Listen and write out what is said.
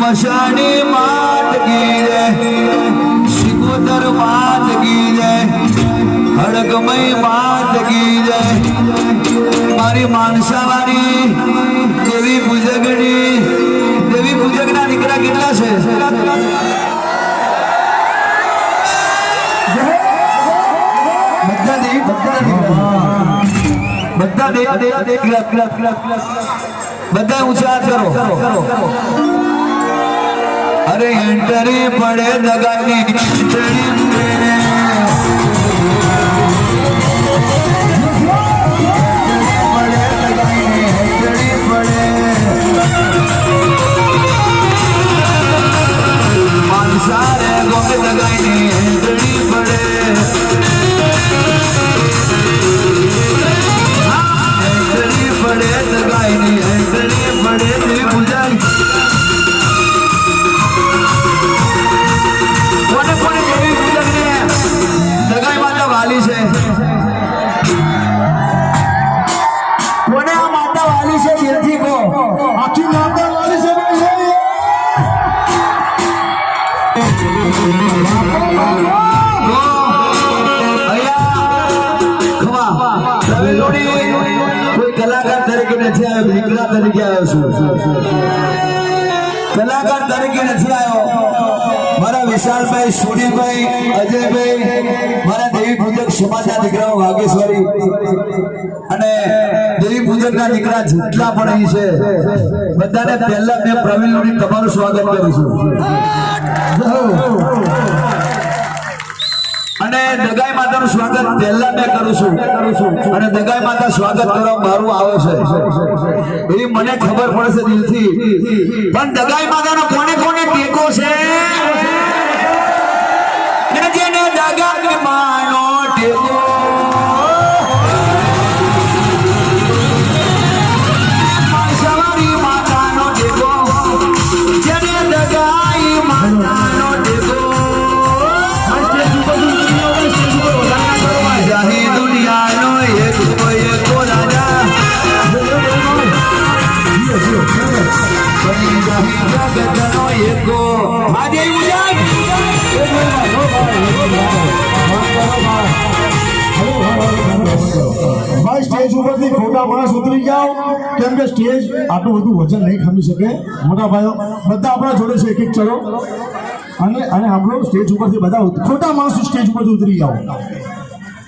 મશાની માત કી જય શિકોતર માત કી જય હડકમય માત કી જય મારી માનસાવાળી દેવી પૂજકની દેવી પૂજકના દીકરા કેટલા છે બધા દેવી બધા બધા દેવ દેવા. બધા ઊંચા કરો અરે એન્ટરી પડે દગાની તરીકે નથી આવ્યો દીકરા તરીકે આવ્યો છું. કલાકાર તરીકે નથી આવ્યો. મારા વિશાલભાઈ, સોનીભાઈ, અજયભાઈ, મારા દેવી પૂજક સમાજના દીકરાઓ વાગેશ્વરી અને દેવી પૂજકના દીકરા જેટલા પણ અહીં છે, બધાને પહેલા મેં પ્રવીણ તમારું સ્વાગત કરું છું. દગાઈ માતાનું સ્વાગત પહેલા મેં કરું છું. અને દગાઈ માતા સ્વાગત કરવા મારું આવે છે. એ મને ખબર પડશે દિલથી. પણ દગાઈ માતાનો કોને જગતનો એકો આજે ઉજાડ ભાઈ સ્ટેજ ઉપરથી ખોટા માણસ ઉતરી જાઓ કેમ કે સ્ટેજ આટલું બધું વજન નહીં ખમી શકે. મોટા ભાઈઓ, બધા આપણા જોડે છે એક એક ચલો. અને અને આપણો સ્ટેજ ઉપરથી બધા ખોટા માણસો સ્ટેજ ઉપરથી ઉતરી જાઓ